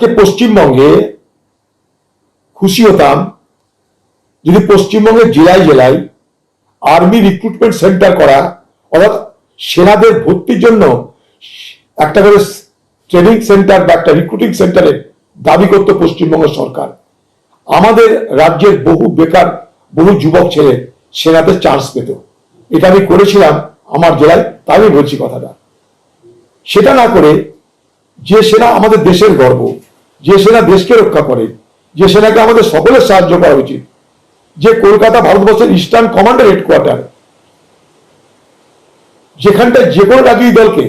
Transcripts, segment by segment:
যে পশ্চিমবঙ্গে খুশি হতাম, যদি পশ্চিমবঙ্গের জেলায় জেলায় আর্মি রিক্রুটমেন্ট সেন্টার করা, অর্থাৎ সেনাদের ভর্তির জন্য একটা করে ট্রেনিং সেন্টার বা একটা রিক্রুটিং সেন্টারের দাবি করতো পশ্চিমবঙ্গ সরকার। আমাদের রাজ্যের বহু বেকার, বহু যুবক ছেলে সেনাতে চান্স পেত। এটা আমি করেছিলাম আমার জেলায়, তাই বলছি কথাটা। সেটা না করে যে সেনা আমাদের দেশের গর্ব যে সেনা দেশকে রক্ষা করে, যে সেনাকে আমাদের সকলের সাহায্য করা উচিত, যে কলকাতা ভারতবর্ষের ইস্টার্ন কমান্ডার হেডকোয়ার্টার যেখানটায় যে কোনো রাজনৈতিক দলকে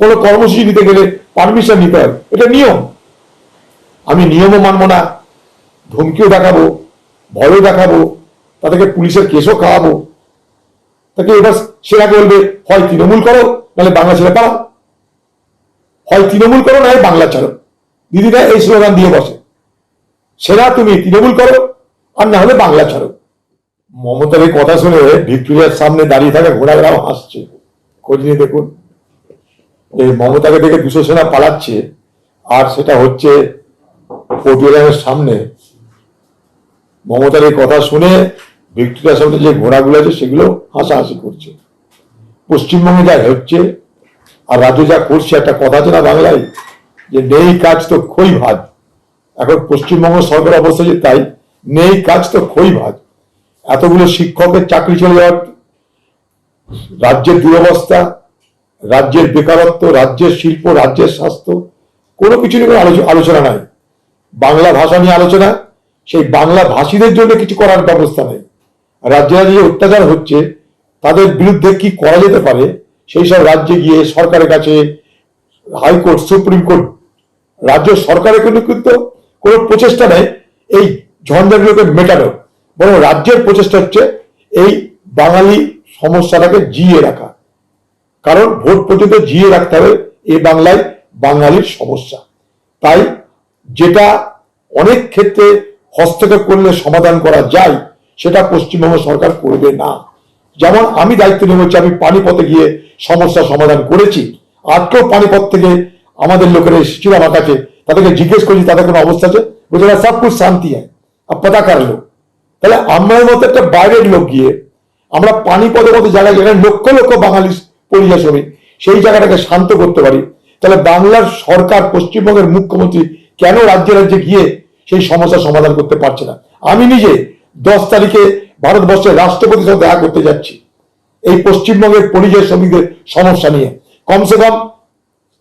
কোনো কর্মসূচি নিতে গেলে পারমিশন নিতে হয়। এটা নিয়ম। আমি নিয়মও মানবো না, ধমকিও দেখাবো, ভয়ও দেখাবো, তাদেরকে পুলিশের কেসও খাওয়াবো। তাকে এবার সেরা বলবে, হয় তৃণমূল করো, নাহলে বাংলা ছেড়ে পাও হয় তৃণমূল করো নাহলে বাংলা ছাড়ো। দিদিরা এই স্লোগান দিয়ে বসে। সেরা তুমি, তৃণমূল করো, আর না হলে বাংলা ছাড়ো। মমতার এই কথা শুনে ভিক্টোরিয়ার সামনে দাঁড়িয়ে থাকা ঘোড়াঘোড়াও হাসছে। খোঁজ নিয়ে দেখুন। এই মমতাকে দেখে দুশো সেনা পালাচ্ছে, আর সেটা হচ্ছে পোর্টুগালের সামনে। মমতার এই কথা শুনে ভিক্টোরিয়ার সামনে যে ঘোড়াগুলো আছে, সেগুলো হাসাহাসি করছে। পশ্চিমবঙ্গে যা হচ্ছে আর রাজ্য যা করছে, একটা কথা আছে না বাংলায়? যে নেই কাজ তো খই ভাজ এখন পশ্চিমবঙ্গ সরকার অবস্থা যে তাই, নেই কাজ তো খই ভাজ এতগুলো শিক্ষকের চাকরি চলে যাওয়ার রাজ্যের দুরবস্থা, রাজ্যের বেকারত্ব, রাজ্যের শিল্প, রাজ্যের স্বাস্থ্য, কোনো কিছু নিয়ে কোনো আলোচ- আলোচনা নাই। বাংলা ভাষা নিয়ে আলোচনা, সেই বাংলা ভাষীদের জন্য কিছু করার ব্যবস্থা নেই। রাজ্যে রাজ্যে যে অত্যাচার হচ্ছে, তাদের বিরুদ্ধে কি করা যেতে পারে সেই সব রাজ্যে গিয়ে সরকারের কাছে হাইকোর্ট, সুপ্রিম কোর্ট, রাজ্য সরকারের কিন্তু কিন্তু কোনো প্রচেষ্টা নেই, এই ঝঞ্ঝাগুলোকে মেটানোর বরং রাজ্যের প্রচেষ্টা হচ্ছে এই বাঙালি সমস্যাটাকে জিয়ে রাখা। কারণ ভোট পর্যন্ত জিয়ে রাখতে হবে এই বাংলায় বাঙালির সমস্যা। তাই যেটা অনেক ক্ষেত্রে হস্তক্ষেপ করলে সমাধান করা যায়, সেটা পশ্চিমবঙ্গ সরকার করবে না। যেমন আমি দায়িত্ব নিয়ে বলছি আমি পানিপথে গিয়ে সমস্যা সমাধান করেছি। আজকেও পানিপথ থেকে আমাদের লোকেরা এসেছিল আমার কাছে। তাদেরকে জিজ্ঞেস করেছি তাদের কোনো অবস্থা আছে? বলছে "না, সব কুछ শান্তি হয় আর পতা কার লোক। তাহলে আমার মতো একটা বাইরের লোক গিয়ে আমরা পানিপথের মতো জায়গায় যেখানে লক্ষ লক্ষ বাঙালি পরিযায় শ্রমিক সেই জায়গাটাকে শান্ত করতে পারি। তাহলে বাংলার সরকার পশ্চিমবঙ্গের মুখ্যমন্ত্রী কেন রাজ্যে রাজ্যে গিয়ে সেই সমস্যার সমাধান করতে পারছে না? আমি নিজে দশ তারিখে ভারতবর্ষের রাষ্ট্রপতির সাথে দেখা করতে যাচ্ছি। এই পশ্চিমবঙ্গের পরিযায়ী শ্রমিকদের সমস্যা নিয়ে। কমসে কম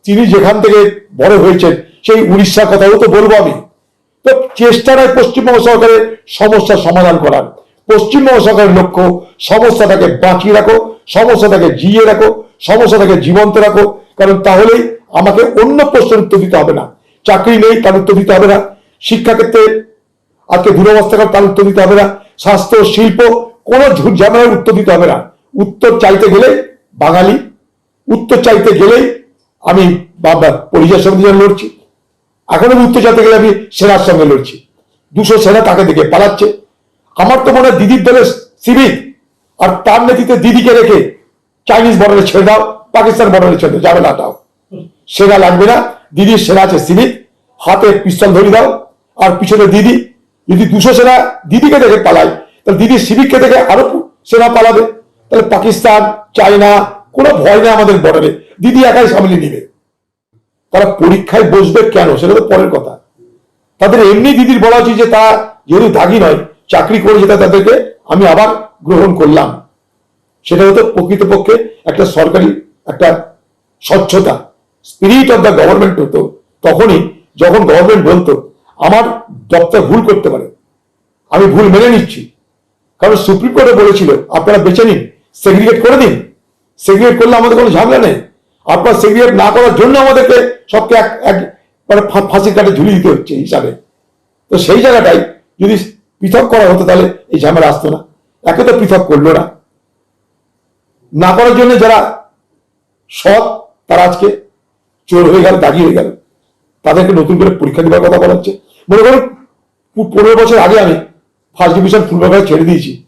তিনি যেখান থেকে বড় হয়েছেন, সেই উড়িষ্যার কথাও তো বলব আমি। তো চেষ্টা নয় পশ্চিমবঙ্গ সরকারের সমস্যার সমাধান করার। পশ্চিমবঙ্গ সরকারের লক্ষ্য, সমস্যাটাকে বাঁচিয়ে রাখো, সমস্যাটাকে জিয়ে রাখো, সমস্যাটাকে জীবন্ত রাখো। কারণ তাহলেই আমাকে অন্য প্রশ্নের উত্তর দিতে হবে না। চাকরি নেই, তার উত্তর দিতে হবে না। শিক্ষাক্ষেত্রে আজকে দুরবস্থাকার তার উত্তর দিতে হবে না। স্বাস্থ্য, শিল্প, কোনো ঝামেলার উত্তর দিতে হবে না। উত্তর চাইতে গেলে বাঙালি, উত্তর চাইতে গেলেই আমি সমিতি জন্য লড়ছি। এখন আমি উত্তর চাইতে গেলে আমি সেনার সঙ্গে লড়ছি। দুশো সেনা তাকে দেখে পালাচ্ছে। আমার তো মনে হয় দিদির দলের সিভিক আর তার নেতৃত্বে দিদিকে রেখে চাইনিজ বর্ডারে ছেড়ে দাও, পাকিস্তান বর্ডারে ছেড়ে দাও, যাবে না দাও সেনা লাগবে না, দিদির সেনা আছে সিভিক, হাতে পিস্তল ধরে দাও, আর পিছনে দিদি যদি দুশো সেনা দিদিকে দেখে পালায়, তাহলে দিদি সিভিককে দেখে আরও সেনা পালাবে। তাহলে পাকিস্তান, চায়না, কোনো ভয় নেই আমাদের বর্ডারে দিদি একাই সামলে নিবে। তারা পরীক্ষায় বসবে কেন? সেটা তো পরের কথা। তাদের এমনি দিদির বলা উচিত যে তা যেহেতু দাগি নয়, চাকরি করে যেটা তাদেরকে আমি আবার গ্রহণ করলাম। সেটা হতো প্রকৃতপক্ষে একটা সরকারি, একটা স্বচ্ছতা স্পিরিট অফ দ্য গভর্নমেন্ট হতো। তখনই যখন গভর্নমেন্ট বলতো আমার দপ্তর ভুল করতে পারে। আমি ভুল মেনে নিচ্ছি। কারণ সুপ্রিম কোর্টে বলেছিল, আপনারা বেছে নিন সেগ্রিগেট করে দিন। সেগ্রিগেট করলে আমাদের কোনো ঝামেলা নেই। আপনার সেগ্রিগেট না করার জন্য আমাদেরকে সবকে এক এক মানে ফাঁসির কাটে ঝুলিয়ে দিতে হচ্ছে হিসাবে। তো সেই জায়গাটাই যদি পৃথক করা হতো তাহলে এই ঝামেলা আসতো না। একে তো পৃথক করল না। না করার জন্য যারা সৎ, তারা আজকে চোর হয়ে গেল, দাগি হয়ে গেল। তাদেরকে নতুন করে পরীক্ষা দেওয়ার কথা বলা হচ্ছে। মনে করুন পু- পনেরো বছর আগে আমি ফার্স্ট ডিভিশন ফুটবল খেলা ছেড়ে দিয়েছি।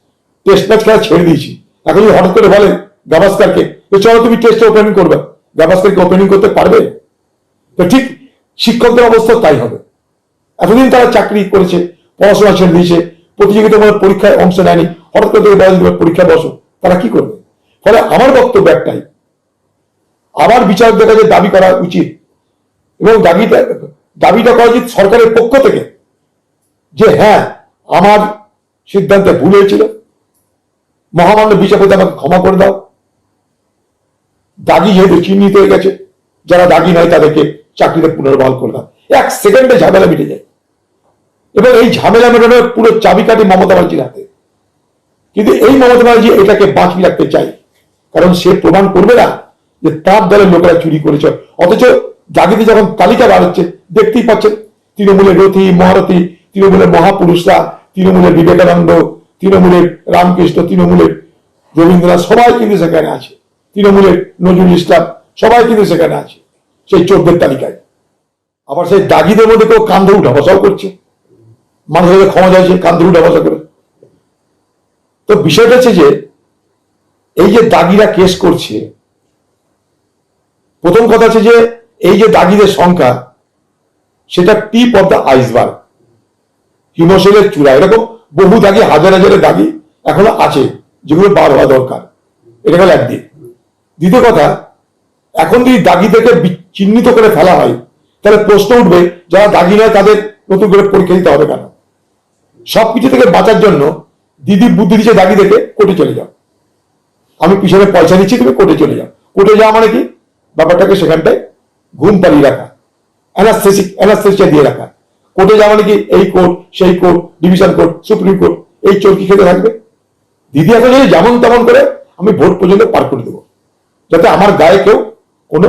টেস্ট ম্যাচ খেলা ছেড়ে দিয়েছি। এখন যদি হঠাৎ করে বলেন গাভাস্কারকে চলো তুমি টেস্টে ওপেনিং করবে। গাভাস্কারকে ওপেনিং করতে পারবে? তো ঠিক শিক্ষকদের অবস্থা তাই হবে। এতদিন তারা চাকরি করেছে, পড়াশোনা ছেড়ে দিয়েছে, প্রতিযোগিতামূলক পরীক্ষায় অংশ নেয়নি, হঠাৎ করে যেতে পরীক্ষা বসো, তারা কি করবে? ফলে আমার বক্তব্য একটাই আবার বিচারকদের কাছে দাবি করা উচিত এবং দাবিটা দাবিটা করা উচিত সরকারের পক্ষ থেকে যে হ্যাঁ আমার সিদ্ধান্তে ভুল হয়েছিল। মহামান্য বিচারপতি আমাকে ক্ষমা করে দাও। দাগি যেহেতু চিহ্নিত হয়ে গেছে, যারা দাগি নয় তাদেরকে চাকরিতে পুনর্বহাল করে দাও। এক সেকেন্ডে ঝামেলা মিটে যায়। এবং এই ঝামেলা মেটানোর পুরো চাবিকাঠি মমতা ব্যানার্জির হাতে। কিন্তু এই মমতা ব্যানার্জি এটাকে বাঁচিয়ে রাখতে চাই কারণ সে প্রমাণ করবে না যে তার দলের লোকেরা চুরি করেছে। অথচ জাগিতে যখন তালিকা বার হচ্ছে দেখতেই পাচ্ছেন তৃণমূলের রথী, মহারথী, তৃণমূলের মহাপুরুষরা, তৃণমূলের বিবেকানন্দ, তৃণমূলের রামকৃষ্ণ, তৃণমূলের রবীন্দ্রনাথ, সবাই কিন্তু সেখানে আছে। তৃণমূলের নজরুল ইসলাম, সবাই কিন্তু সেখানে আছে, সেই চোদ্দের তালিকায়। আবার সেই দাগিদের মধ্যে কেউ কান ধরে উঠা বসাও করছে। মানুষের ক্ষমা যাচ্ছে কান ধরে উঠা বসা করে। তো বিষয়টা হচ্ছে যে, এই যে দাগিরা কেস করছে, প্রথম কথা হচ্ছে যে এই যে দাগিদের সংখ্যা, সেটা টিপ অফ দ্য আইসবার্গ হিমশৈলের চূড়া। এরকম বহু দাগি, হাজার হাজারের দাগি এখনও আছে, যেগুলো বার হওয়া দরকার। এটা গেল একদিক দ্বিতীয় কথা, এখন যদি দাগিদেরকে চিহ্নিত করে ফেলা হয়, তাহলে প্রশ্ন উঠবে, যারা দাগি নয় তাদের নতুন করে পরীক্ষা দিতে হবে কেন? সবকিছু থেকে বাঁচার জন্য দিদি বুদ্ধি দিচ্ছে দাগি দেখে কোর্টে চলে যাও। আমি পিছনে পয়সা দিচ্ছি, তুমি কোর্টে চলে যাও। কোর্টে যাওয়া মানে কি? ব্যাপারটাকে সেখানটায় ঘুম পালিয়ে রাখা অ্যানাস্থেসিক অ্যানাস্থেসিয়া দিয়ে রাখা। কোর্টে যাওয়া মানে কি? এই কোর্ট, সেই court division court supreme court, এই চরকি খেতে থাকবে। দিদি এখন যদি যেমন তেমন করে, আমি ভোট পর্যন্ত পার করে দেবো, যাতে আমার গায়ে কেউ কোনো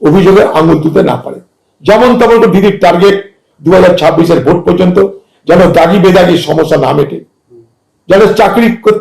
অভিযোগে আঙুল তুলতে না পারে। যেমন তেমন করে দিদির টার্গেট দু হাজার ভোট পর্যন্ত, যেন দাগি বেদাগির সমস্যা না মেটে। যেন চাকরি করতে